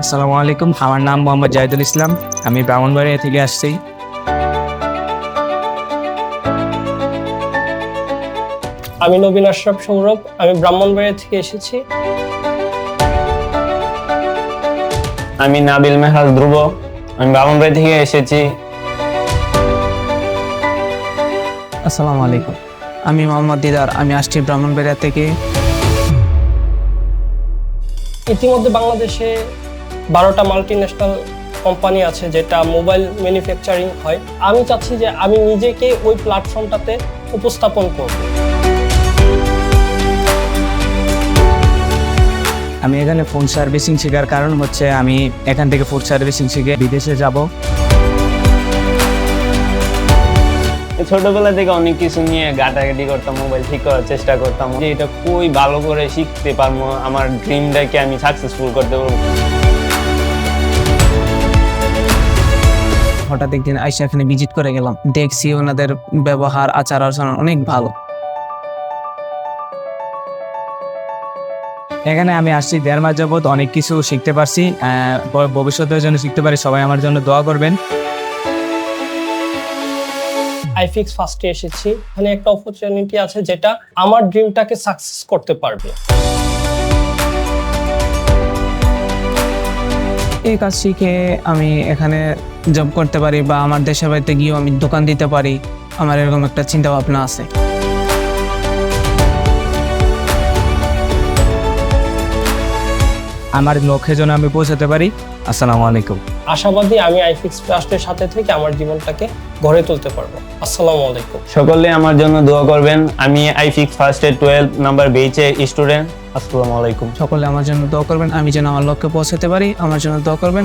আসসালামু আলাইকুম। আমার নাম মোহাম্মদ জাহিদুল ইসলাম। আমি ব্রাহ্মণবাড়িয়া থেকে আসছি। আমি নবীন আশরাফ সৌরভ। আমি ব্রাহ্মণবাড়িয়া থেকে এসেছি। আমি নাবিল মেহাল ধ্রুব। আমি ব্রাহ্মণবাড়ি থেকে এসেছি। আসসালামু আলাইকুম। আমি মোহাম্মদ দিদার। আমি আসছি ব্রাহ্মণবাড়িয়া থেকে। ইতিমধ্যে বাংলাদেশে বারোটা মাল্টি ন্যাশনাল কোম্পানি আছে যেটা মোবাইল ম্যানুফ্যাকচারিং হয়। আমি চাচ্ছি যে আমি নিজেকে ওই প্ল্যাটফর্মটাতে উপস্থাপন করব। আমি এখানে ফোন সার্ভিসিং শেখার কারণ হচ্ছে আমি এখান থেকে ফুড সার্ভিসিং শিখে বিদেশে যাব। ছোটবেলা থেকে অনেক কিছু নিয়ে গাটাগাটি করতাম মোবাইল ঠিক করার চেষ্টা করতাম। যে এটা কই ভালো করে শিখতে পারব আমার ড্রিমটাকে আমি সাকসেসফুল করতে পারব। হঠাৎ একদিন আইসা এখানে ভিজিট করে গেলাম। দেখছি ওনাদের ব্যবহার আচার আচরণ অনেক ভালো। এখানে আমি আসছি দেড় মাস যাবত অনেক কিছু শিখতে পারছি ভবিষ্যতের জন্য শিখতে পারি সবাই আমার জন্য দোয়া করবেন। আইফিক্স ফার্স্টে এসেছি। এখানে একটা অপরচুনিটি আছে যেটা আমার ড্রিমটাকে সাকসেস করতে পারবে। এই কাজ শিখে আমি এখানে জব করতে পারি বা আমার দেশের বাড়িতে গিয়েও আমি দোকান দিতে পারি আমার এরকম একটা চিন্তা ভাবনা আছে। আমার লক্ষ্যে যেন আমি পৌঁছাতে পারি আসসালামু আলাইকুম। আশাবাদী আমি আইফিক্স ফার্স্টের সাথে থেকে আমার জীবনটাকে গড়ে তুলতে পারব। আসসালামু আলাইকুম। সকলে আমার জন্য দোয়া করবেন। আমি আই ফিক্স ফার্স্ট এর টুয়েলভ নাম্বার বেচে স্টুডেন্ট। আসসালামু আলাইকুম। সকলে আমার জন্য দোয়া করবেন। আমি যেন আমার লক্ষ্যে পৌঁছাতে পারি আমার জন্য দোয়া করবেন।